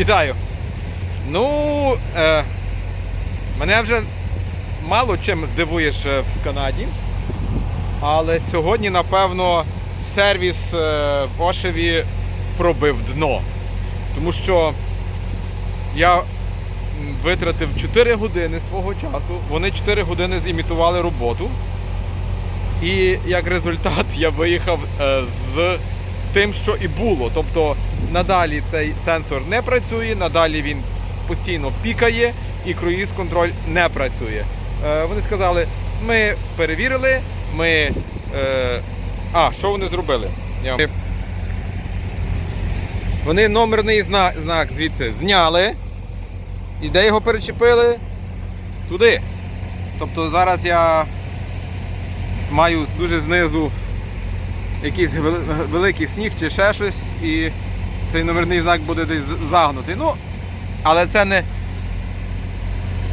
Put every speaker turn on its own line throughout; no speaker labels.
Вітаю. Ну, е, мене вже мало чим здивуєш е, в Канаді. Але сьогодні, напевно, сервіс е, в Ошеві пробив дно. Тому що я витратив 4 години свого часу. Вони 4 години зімітували роботу. І як результат я виїхав е, з тим, що і було. Тобто надалі цей сенсор не працює, надалі він постійно пікає і круїз контроль не працює. Е, Вони сказали, ми перевірили, ми. Е, а, що вони зробили? Вони номерний знак звідси зняли. І де його перечепили? Туди. Тобто зараз я маю дуже знизу якийсь великий сніг чи ще щось, і цей номерний знак буде десь загнутий. Ну, але це не.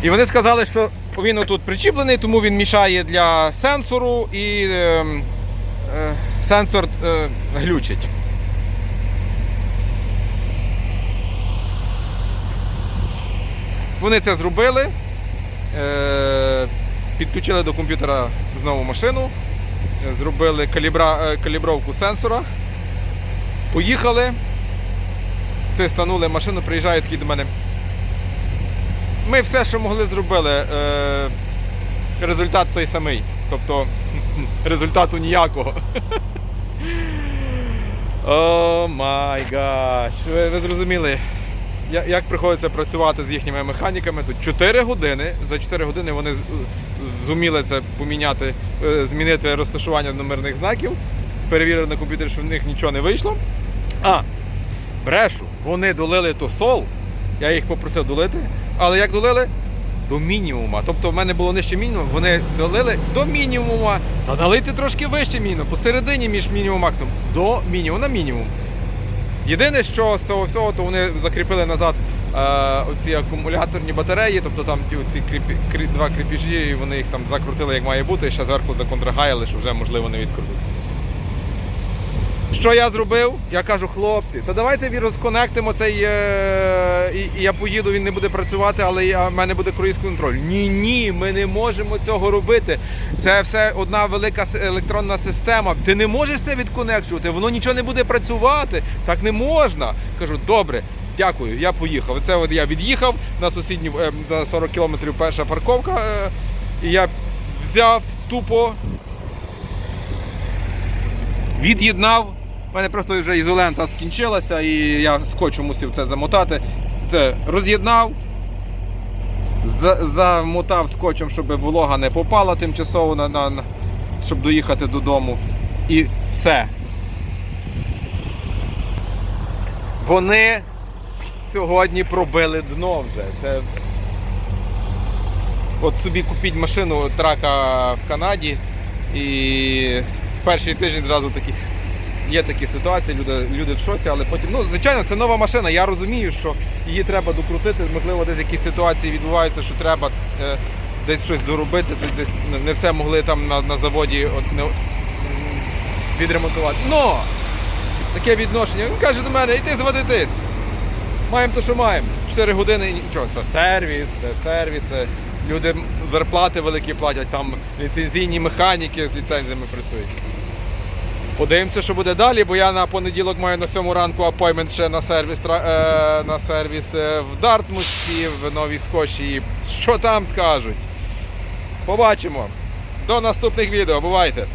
І вони сказали, що він отут причіплений, тому він мішає для сенсору і е, е, сенсор е, глючить. Вони це зробили. Е, підключили до комп'ютера знову машину, зробили калібра, е, калібровку сенсора. Поїхали, тистанули машину, приїжджають такі до мене. Ми все, що могли, зробили. Е, результат той самий. Тобто результату ніякого. О май гаш. Ви, зрозуміли, як приходиться працювати з їхніми механіками. Тут 4 години. За 4 години вони зуміли це поміняти, е, змінити розташування номерних знаків. Перевірили на комп'ютері, що в них нічого не вийшло. А, брешу, вони долили то сол. Я їх попросив долити. Але як долили? До мінімума. Тобто в мене було нижче мінімуму, вони долили до мінімума. А налити трошки вище мінімуму, посередині між мінімумом і максимум. До мінімуму на мінімум. Єдине, що з цього всього, то вони закріпили назад е, оці акумуляторні батареї, тобто там оці кріпі, крі- два кріпіжі, і вони їх там закрутили як має бути, і ще зверху законтрагаяли, що вже можливо не відкрутиться. Що я зробив? Я кажу, хлопці, то давайте розконектимо цей. Е, і, і я поїду, він не буде працювати, але я, в мене буде круїз контроль. Ні, ні, ми не можемо цього робити. Це все одна велика електронна система. Ти не можеш це відконектувати, воно нічого не буде працювати. Так не можна. Кажу, добре. Дякую, я поїхав. Це от я від'їхав на сусідню е, за 40 кілометрів перша парковка. Е, і я взяв тупо від'єднав. У мене просто вже ізолента скінчилася і я скотчем мусив це замотати. Це роз'єднав, замотав скотчем, щоб волога не попала тимчасово, на, на, щоб доїхати додому. І все. Вони сьогодні пробили дно вже. Це... От собі купіть машину трака в Канаді і в перший тиждень зразу такі. Є такі ситуації, люди, люди в шоці, але потім. Ну, звичайно, це нова машина. Я розумію, що її треба докрутити. Можливо, десь якісь ситуації відбуваються, що треба е, десь щось доробити, десь, не- все могли там на, на заводі от, не, відремонтувати. Но таке відношення. Він каже до мене, іди зводитись. Маємо те, що маємо. 4 години і нічого. Це сервіс, це сервіс, це люди зарплати великі платять, там ліцензійні механіки з ліцензіями працюють. Подивимося, що буде далі, бо я на понеділок маю на сьому ранку апоймент ще на сервіс, е, на сервіс е, в Дартмусі, в Новій Скоші. Що там скажуть? Побачимо. До наступних відео. Бувайте!